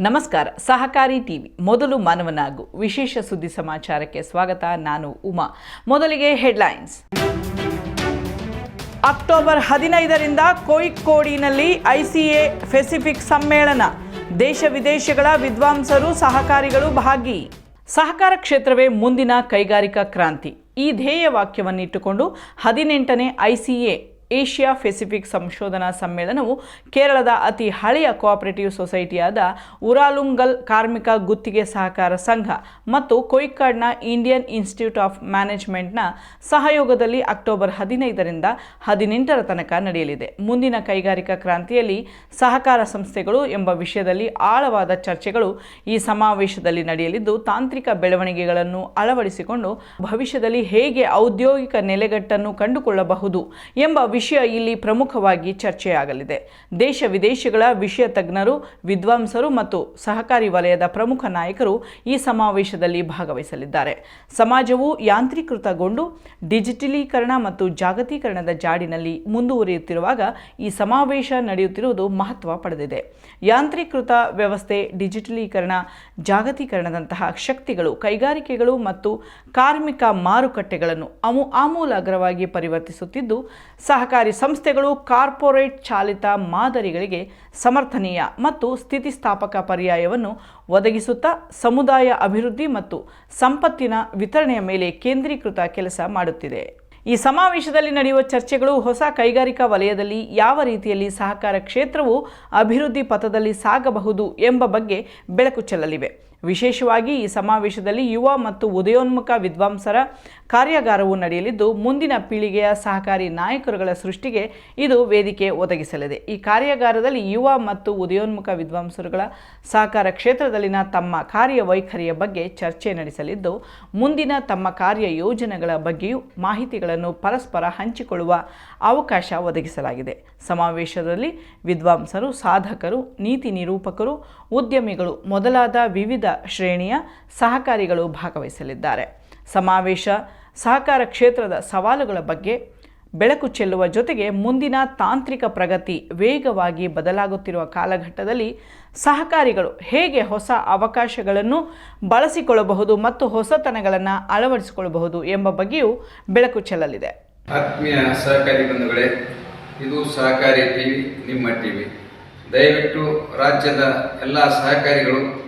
ನಮಸ್ಕಾರ. ಸಹಕಾರಿ ಟಿವಿ, ಮೊದಲು ಮಾನವನಾಗು. ವಿಶೇಷ ಸುದ್ದಿ ಸಮಾಚಾರಕ್ಕೆ ಸ್ವಾಗತ. ನಾನು ಉಮಾ. ಮೊದಲಿಗೆ ಹೆಡ್ಲೈನ್ಸ್. ಅಕ್ಟೋಬರ್ ಹದಿನೈದರಿಂದ ಕೋಯಿಕ್ಕೋಡಿನಲ್ಲಿ ಐಸಿಎ ಪೆಸಿಫಿಕ್ ಸಮ್ಮೇಳನ. ದೇಶ ವಿದೇಶಗಳ ವಿದ್ವಾಂಸರು, ಸಹಕಾರಿಗಳು ಭಾಗಿ. ಸಹಕಾರ ಕ್ಷೇತ್ರವೇ ಮುಂದಿನ ಕೈಗಾರಿಕಾ ಕ್ರಾಂತಿ. ಈ ಧ್ಯೇಯ ವಾಕ್ಯವನ್ನಿಟ್ಟುಕೊಂಡು ಹದಿನೆಂಟನೇ ಐಸಿಎ ಏಷ್ಯಾ ಪೆಸಿಫಿಕ್ ಸಂಶೋಧನಾ ಸಮ್ಮೇಳನವು ಕೇರಳದ ಅತಿ ಹಳೆಯ ಕೋಆಪರೇಟಿವ್ ಸೊಸೈಟಿಯಾದ ಉರಾಲುಂಗಲ್ ಕಾರ್ಮಿಕ ಗುತ್ತಿಗೆ ಸಹಕಾರ ಸಂಘ ಮತ್ತು ಕೊಯ್ಕಾಡ್ನ ಇಂಡಿಯನ್ ಇನ್ಸ್ಟಿಟ್ಯೂಟ್ ಆಫ್ ಮ್ಯಾನೇಜ್ಮೆಂಟ್ನ ಸಹಯೋಗದಲ್ಲಿ ಅಕ್ಟೋಬರ್ ಹದಿನೈದರಿಂದ ಹದಿನೆಂಟರ ತನಕ ನಡೆಯಲಿದೆ. ಮುಂದಿನ ಕೈಗಾರಿಕಾ ಕ್ರಾಂತಿಯಲ್ಲಿ ಸಹಕಾರ ಸಂಸ್ಥೆಗಳು ಎಂಬ ವಿಷಯದಲ್ಲಿ ಆಳವಾದ ಚರ್ಚೆಗಳು ಈ ಸಮಾವೇಶದಲ್ಲಿ ನಡೆಯಲಿದ್ದು, ತಾಂತ್ರಿಕ ಬೆಳವಣಿಗೆಗಳನ್ನು ಅಳವಡಿಸಿಕೊಂಡು ಭವಿಷ್ಯದಲ್ಲಿ ಹೇಗೆ ಔದ್ಯೋಗಿಕ ನೆಲೆಗಟ್ಟನ್ನು ಕಂಡುಕೊಳ್ಳಬಹುದು ಎಂಬ ವಿಷಯ ಇಲ್ಲಿ ಪ್ರಮುಖವಾಗಿ ಚರ್ಚೆಯಾಗಲಿದೆ. ದೇಶ ವಿದೇಶಗಳ ವಿಷಯ ತಜ್ಞರು, ವಿದ್ವಾಂಸರು ಮತ್ತು ಸಹಕಾರಿ ವಲಯದ ಪ್ರಮುಖ ನಾಯಕರು ಈ ಸಮಾವೇಶದಲ್ಲಿ ಭಾಗವಹಿಸಲಿದ್ದಾರೆ. ಸಮಾಜವು ಯಾಂತ್ರೀಕೃತಗೊಂಡು ಡಿಜಿಟಲೀಕರಣ ಮತ್ತು ಜಾಗತೀಕರಣದ ಜಾಡಿನಲ್ಲಿ ಮುಂದುವರಿಯುತ್ತಿರುವಾಗ ಈ ಸಮಾವೇಶ ನಡೆಯುತ್ತಿರುವುದು ಮಹತ್ವ ಪಡೆದಿದೆ. ಯಾಂತ್ರೀಕೃತ ವ್ಯವಸ್ಥೆ, ಡಿಜಿಟಲೀಕರಣ, ಜಾಗತೀಕರಣದಂತಹ ಶಕ್ತಿಗಳು, ಕೈಗಾರಿಕೆಗಳು ಮತ್ತು ಕಾರ್ಮಿಕ ಮಾರುಕಟ್ಟೆಗಳನ್ನು ಅಮು, ಆಮೂಲಾಗ್ರವಾಗಿ ಪರಿವರ್ತಿಸುತ್ತಿದ್ದು ಸಹಕಾರಿ ಸಂಸ್ಥೆಗಳು, ಕಾರ್ಪೊರೇಟ್ ಚಾಲಿತ ಮಾದರಿಗಳಿಗೆ ಸಮರ್ಥನೀಯ ಮತ್ತು ಸ್ಥಿತಿಸ್ಥಾಪಕ ಪರ್ಯಾಯವನ್ನು ಒದಗಿಸುತ್ತಾ ಸಮುದಾಯ ಅಭಿವೃದ್ಧಿ ಮತ್ತು ಸಂಪತ್ತಿನ ವಿತರಣೆಯ ಮೇಲೆ ಕೇಂದ್ರೀಕೃತ ಕೆಲಸ ಮಾಡುತ್ತಿದೆ. ಈ ಸಮಾವೇಶದಲ್ಲಿ ನಡೆಯುವ ಚರ್ಚೆಗಳು ಹೊಸ ಕೈಗಾರಿಕಾ ವಲಯದಲ್ಲಿ ಯಾವ ರೀತಿಯಲ್ಲಿ ಸಹಕಾರ ಕ್ಷೇತ್ರವು ಅಭಿವೃದ್ಧಿ ಪಥದಲ್ಲಿ ಸಾಗಬಹುದು ಎಂಬ ಬಗ್ಗೆ ಬೆಳಕು ಚೆಲ್ಲಲಿವೆ. ವಿಶೇಷವಾಗಿ ಈ ಸಮಾವೇಶದಲ್ಲಿ ಯುವ ಮತ್ತು ಉದಯೋನ್ಮುಖ ವಿದ್ವಾಂಸರ ಕಾರ್ಯಾಗಾರವು ನಡೆಯಲಿದ್ದು, ಮುಂದಿನ ಪೀಳಿಗೆಯ ಸಹಕಾರಿ ನಾಯಕರುಗಳ ಸೃಷ್ಟಿಗೆ ಇದು ವೇದಿಕೆ ಒದಗಿಸಲಿದೆ. ಈ ಕಾರ್ಯಾಗಾರದಲ್ಲಿ ಯುವ ಮತ್ತು ಉದಯೋನ್ಮುಖ ವಿದ್ವಾಂಸರುಗಳ ಸಹಕಾರ ಕ್ಷೇತ್ರದಲ್ಲಿನ ತಮ್ಮ ಕಾರ್ಯವೈಖರಿಯ ಬಗ್ಗೆ ಚರ್ಚೆ ನಡೆಸಲಿದ್ದು, ಮುಂದಿನ ತಮ್ಮ ಕಾರ್ಯ ಯೋಜನೆಗಳ ಬಗ್ಗೆಯೂ ಮಾಹಿತಿಗಳನ್ನು ಪರಸ್ಪರ ಹಂಚಿಕೊಳ್ಳುವ ಅವಕಾಶ ಒದಗಿಸಲಾಗಿದೆ. ಸಮಾವೇಶದಲ್ಲಿ ವಿದ್ವಾಂಸರು, ಸಾಧಕರು, ನೀತಿ ನಿರೂಪಕರು, ಉದ್ಯಮಿಗಳು ಮೊದಲಾದ ವಿವಿಧ ಶ್ರೇಣಿಯ ಸಹಕಾರಿಗಳು ಭಾಗವಹಿಸಲಿದ್ದಾರೆ. ಸಮಾವೇಶ, ಸಹಕಾರ ಕ್ಷೇತ್ರದ ಸವಾಲುಗಳ ಬಗ್ಗೆ ಬೆಳಕು ಚೆಲ್ಲುವ ಜೊತೆಗೆ ಮುಂದಿನ ತಾಂತ್ರಿಕ ಪ್ರಗತಿ ವೇಗವಾಗಿ ಬದಲಾಗುತ್ತಿರುವ ಕಾಲಘಟ್ಟದಲ್ಲಿ ಸಹಕಾರಿಗಳು ಹೇಗೆ ಹೊಸ ಅವಕಾಶಗಳನ್ನು ಬಳಸಿಕೊಳ್ಳಬಹುದು ಮತ್ತು ಹೊಸತನಗಳನ್ನು ಅಳವಡಿಸಿಕೊಳ್ಳಬಹುದು ಎಂಬ ಬಗ್ಗೆಯೂ ಬೆಳಕು ಚೆಲ್ಲಲಿದೆ. ಆತ್ಮೀಯ ಸಹಕಾರಿ ಬಂಧುಗಳೇ, ಇದು ಸಹಕಾರಿ ಟಿವಿ, ನಿಮ್ಮ ಟಿವಿ. ದಯವಿಟ್ಟು ರಾಜ್ಯದ ಎಲ್ಲ ಸಹಕಾರಿಗಳು